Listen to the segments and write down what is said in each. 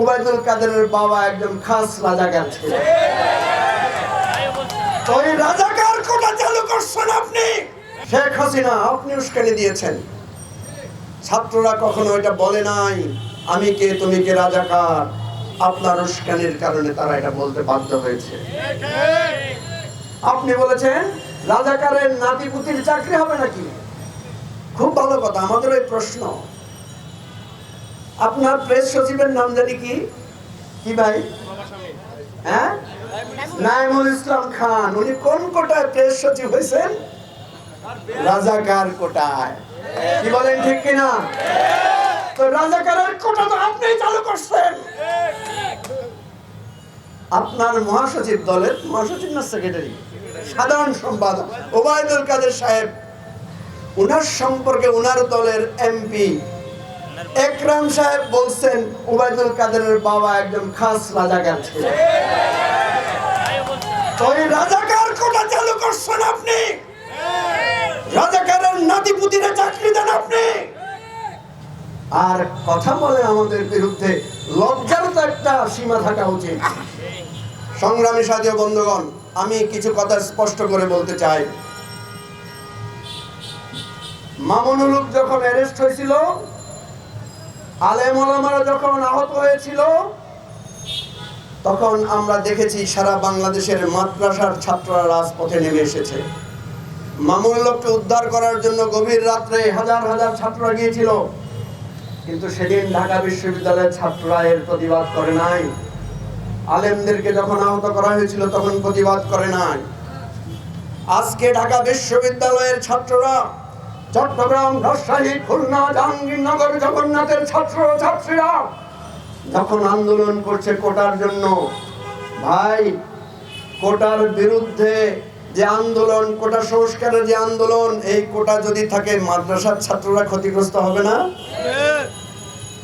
উবাইদুল কাদেরের বাবা একজন খাস ছিল তো এই রাজাকার কোটা চালু করছেন আপনি? শেখ হাসিনা, আপনি উস্কানি দিয়েছেন। ছাত্ররা কখনো এটা বলে নাই, আমি কে, তুমি কে রাজাকার? আপনার উস্কানির কারণে তারা এটা বলতে বাধ্য হয়েছে। আপনি বলেছেন, রাজাকারের নাতিপুতির চাকরি হবে নাকি? খুব ভালো কথা, আমাদের ওই প্রশ্ন। আপনার প্রেস সচিবের নাম জানি কি? কি ভাই? হ্যাঁ? নাইমুল ইসলাম খান। উনি কোন কোটায় প্রেস সচিব হয়েছেন? রাজাকার কোটায়। কি বলেন, ঠিক কিনা? তো রাজাকারের কোটা তো আপনি চালু করছেন। আপনার মহাসচিব দলের, মহাসচিব না সেক্রেটারি সাধারণ সম্পাদক। ওবায়দুল কাদের সাহেব, উনার সম্পর্কে উনার দলের এমপি। একরাম সাহেব বলছেন ওবায়দুল কাদেরের বাবা একজন খাস রাজাকার ছিল। তো রাজাকার কোটা চালু করছেন আপনি? রাজাকারের চাকরি দেন আপনি? আর কথা বলে আমাদের বিরুদ্ধে লজ্জার তো একটা সীমা থাকা উচিত। সংগ্রামী সাথীয় বন্ধুগণ, আমি কিছু কথা স্পষ্ট করে বলতে চাই। মামুনুল যখন অ্যারেস্ট হয়েছিল আলেম ওলামারা যখন আহত হয়েছিল, তখন আমরা দেখেছি সারা বাংলাদেশের মাদ্রাসার ছাত্ররা রাজপথে নেমে এসেছে। মামুনুলকে উদ্ধার করার জন্য গভীর রাত্রে হাজার হাজার ছাত্ররা গিয়েছিল। কিন্তু সেদিন ঢাকা বিশ্ববিদ্যালয়ের ছাত্ররা এর প্রতিবাদ করে নাই। আলেমদেরকে যখন আহত করা হয়েছিল, তখন প্রতিবাদ করে নাই। আজকে ঢাকা বিশ্ববিদ্যালয়ের ছাত্ররা চট্টগ্রাম রাজশাহী, খুলনা জাহাঙ্গীরনগর জগন্নাথের ছাত্র ছাত্রীরা যখন আন্দোলন করছে কোটার জন্য, ভাই, কোটার বিরুদ্ধে যে আন্দোলন, কোটা সংস্কারের যে আন্দোলন, এই কোটা যদি থাকে, মাদ্রাসার ছাত্ররা ক্ষতিগ্রস্ত হবে না?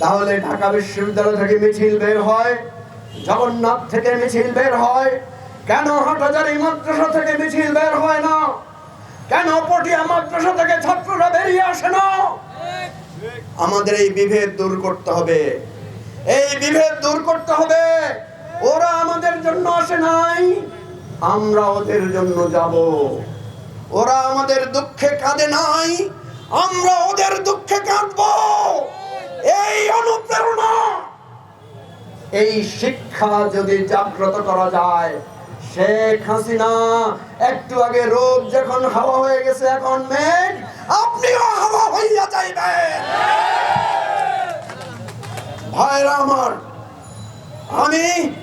তাহলে ঢাকা বিশ্ববিদ্যালয় থেকে মিছিল বের হয়, জগন্নাথ থেকে মিছিল বের হয়, কেন হাটহাজারি মাদ্রাসা থেকে কেন পটিয়া মাদ্রাসা থেকে ছাত্ররা বেরিয়ে আসে না। আমাদের এই বিভেদ দূর করতে হবে। এই বিভেদ দূর করতে হবে। ওরা আমাদের জন্য আসে নাই। আমরা ওদের জন্য যাব। ওরা আমাদের দুঃখে কাঁদে নাই। আমরা ওদের দুঃখে কাঁদবো। এই অনুপ্রেরণা, এই শিক্ষা যদি জাগ্রত করা যায় শেখ হাসিনা, একটু আগে রোদ যখন হাওয়া হয়ে গেছে, এখন মেঘ, আপনিও হাওয়া হইয়া যাইবেন। ভাইরা আমার, আমি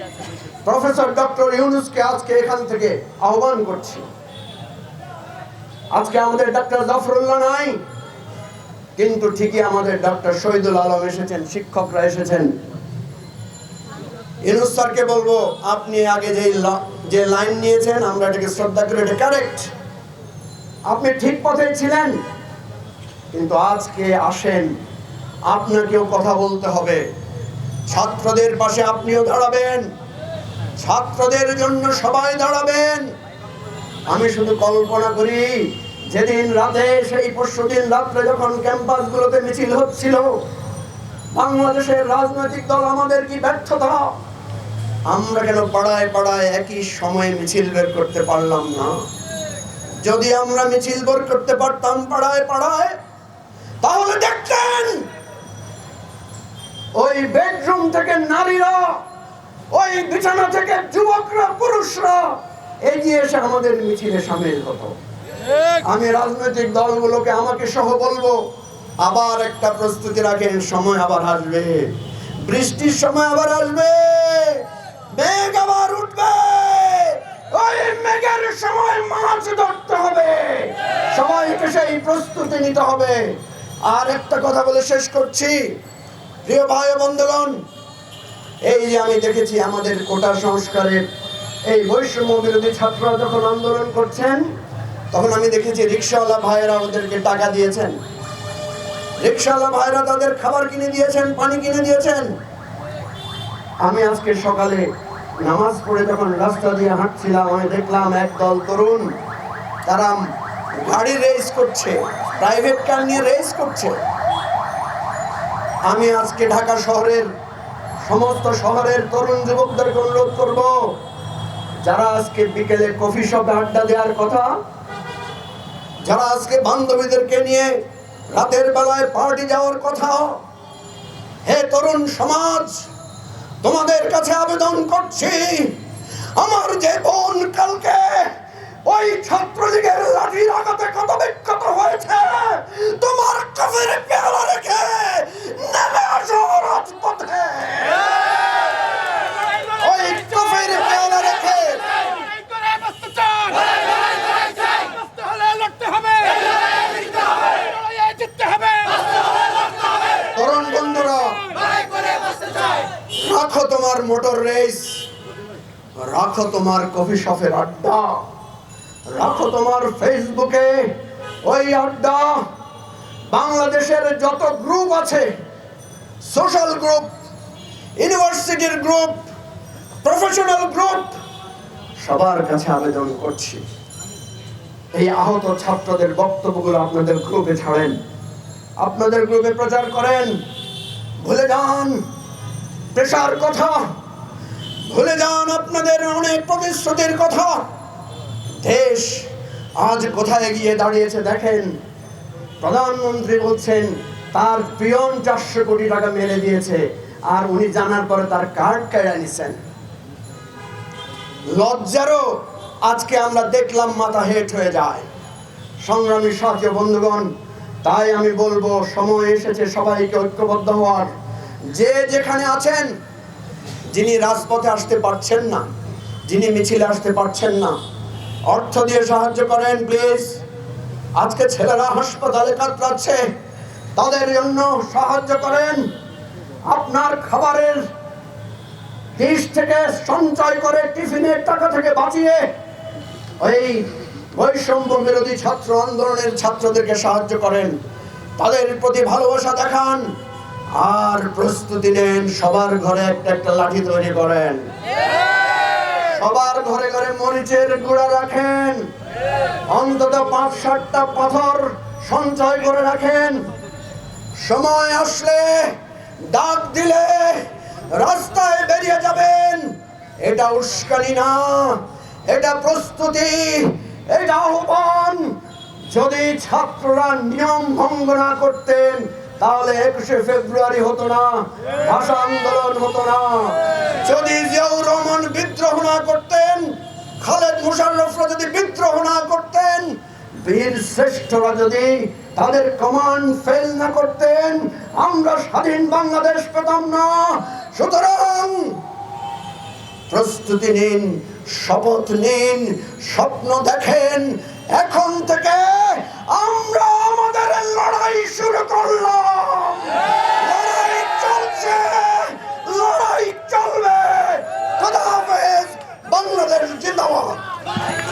প্রফেসর ডক্টর ইউনুসকে আজকে এখান থেকে আহ্বান করছি। আজকে আমাদের ডক্টর জাফরুল্লাহ নাই, কিন্তু ঠিকই আমাদের ডক্টর শহীদুল আলম এসেছেন, শিক্ষকরা এসেছেন। ইনুস স্যারকে বলব, আপনি আগে যে লা- যে লাইন নিয়েছেন, আমরা এটাকে শ্রদ্ধা করে এটা কারেক্ট আপনি ঠিক পথে ছিলেন, কিন্তু আজকে আসেন, আপনাকেও কথা বলতে হবে। ছাত্রদের পাশে আপনিও দাঁড়াবেন, ছাত্রদের জন্য সবাই দাঁড়াবেন। আমি শুধু কল্পনা করি, যেদিন রাতে, সেই পরশু দিন রাত্রে যখন ক্যাম্পাসগুলোতে মিছিল হচ্ছিল, বাংলাদেশের রাজনৈতিক দল আমাদের কি ব্যর্থতা? আমরা কেন পাড়ায় পাড়ায় একই সময়ে মিছিল বের করতে পারলাম না? যদি আমরা মিছিল বের করতে পারতাম পাড়ায় পাড়ায়, তাহলে দেখতেন, ওই বেডরুম থেকে নারীরা, ওই বিছানা থেকে যুবকরা, পুরুষরা এগিয়ে এসে আমাদের মিছিলে সামিল হতো। আমি রাজনৈতিক দলগুলোকে আমাকে সহ বলব, আবার একটা প্রস্তুতি রাখেন, সময় আবার আসবে। বৃষ্টির সময় আবার আসবে। মেঘ আবার উঠবে। ওই মেঘের সময় মাছ ধরতে হবে। সবাইকে সেই প্রস্তুতি নিতে হবে। আর একটা কথা বলে শেষ করছি। প্রিয় ভাই বন্ধুগণ, এই যে আমি দেখেছি আমাদের কোটা সংস্কারের এই বৈষম্য বিরোধী ছাত্ররা যখন আন্দোলন করছেন, তখন আমি দেখেছি রিক্সাওয়ালা ভাইয়েরা ওদেরকে টাকা দিয়েছেন। রিক্সাওয়ালা ভাইয়েরা তাদের খাবার কিনে দিয়েছেন, পানি কিনে দিয়েছেন। আমি আজকে সকালে নামাজ পড়ে যখন রাস্তা দিয়ে হাঁটছিলাম, আমি দেখলাম একদল তরুণ, তারা গাড়ি রেস করছে প্রাইভেট কার নিয়ে রেস করছে। আমি আজকে ঢাকা শহরের সমস্ত শহরের তরুণ যুবকদেরকে অনুরোধ করব, যারা আজকে বিকেলে কফি শপে আড্ডা দেওয়ার কথা, যারা আজকে বান্ধবীদেরকে নিয়ে রাতের বেলায় পার্টি যাওয়ার কথা হে তরুণ সমাজ তোমাদের কাছে আবেদন করছি, আমার যে বোন কালকে ওই ছাত্রলীগের লাঠির আঘাতে কত বিক্ষত হয়েছে, তোমার কফির পেয়ালা রেখে নেমে আসো রাজপথে ওই কফির পেয়ালা রেখে লড়াই করে বাঁচতে চান। বাঁচতে হলে লড়তে হবে। লড়াইয়ে জিততে হবে। তরুণ বন্ধুরা রাখো তোমার মোটর রেস। রাখো তোমার কফি শপের আড্ডা। রাখো তোমার ফেসবুকে ওই আড্ডা। বাংলাদেশের যত গ্রুপ আছে সোশ্যাল গ্রুপ ইউনিভার্সিটির গ্রুপ প্রফেশনাল গ্রুপ সবার কাছে আবেদন করছি। এই আহত ছাত্রদের বক্তব্যগুলো আপনাদের গ্রুপে ছাড়েন। আপনাদের গ্রুপে প্রচার করেন। ভুলে যান। পেশার কথা। ভুলে যান আপনাদের অনেক প্রতিশ্রুতির কথা। দেশ আজ কোথায় গিয়ে দাঁড়িয়েছে দেখেন। প্রধানমন্ত্রী বলছেন, তার পিয়ন চারশো কোটি টাকা মেরে দিয়েছে, আর উনি জানার পরে তার কার্ড কেড়ে নিছেন। লজ্জারও আজকে আমরা দেখলাম মাথা হেট হয়ে যায়। সংগ্রামী সাথী বন্ধুগণ, তাই আমি বলব, সময় এসেছে সবাইকে ঐক্যবদ্ধ হওয়ার। যে যেখানে আছেন, যিনি রাজপথে আসতে পারছেন না, যিনি মিছিলে আসতে পারছেন না, অর্থ দিয়ে সাহায্য করেন প্লিজ আজকে ছেলেরা হাসপাতালে কাতরাচ্ছে, তাদের জন্য সাহায্য করেন। আপনার খাবারের ডিশ থেকে সঞ্চয় করে টিফিনের টাকা থেকে বাঁচিয়ে ওই বৈষম্য বিরোধী ছাত্র আন্দোলনের ছাত্রদেরকে সাহায্য করেন। তাদের প্রতি ভালোবাসা দেখান। আর প্রস্তুতি নেন, সবার ঘরে একটা একটা লাঠি তৈরি করেন। সবার ঘরে ঘরে মরিচের গুঁড়া রাখেন। অন্তত পাঁচ সাতটা পাথর সঞ্চয় করে রাখেন। সময় আসলে ডাক দিলে রাস্তায় বেরিয়ে যাবেন। এটা উস্কানি না, এটা প্রস্তুতি, এটা আহ্বান। যদি ছাত্ররা নিয়ম ভঙ্গ না করতেন তাহলে একুশে ফেব্রুয়ারি হতো না, ভাষা আন্দোলন হতো না। যদি জিয়াউর রহমান বিদ্রোহ না করতেন, খালেদ মুশাররফরা যদি বিদ্রোহ না করতেন, বীর শ্রেষ্ঠরা যদি তাদের কমান্ড ফেল না করতেন, আমরা স্বাধীন বাংলাদেশ পেতাম না। সুতরাং প্রস্তুতি নিন, শপথ নিন, স্বপ্ন দেখেন। এখন থেকে আমরা লড়াই শুরু করলাম। লড়াই চলছে লড়াই চলবে। খোদা হাফেজ বাংলাদেশ জিন্দাবাদ।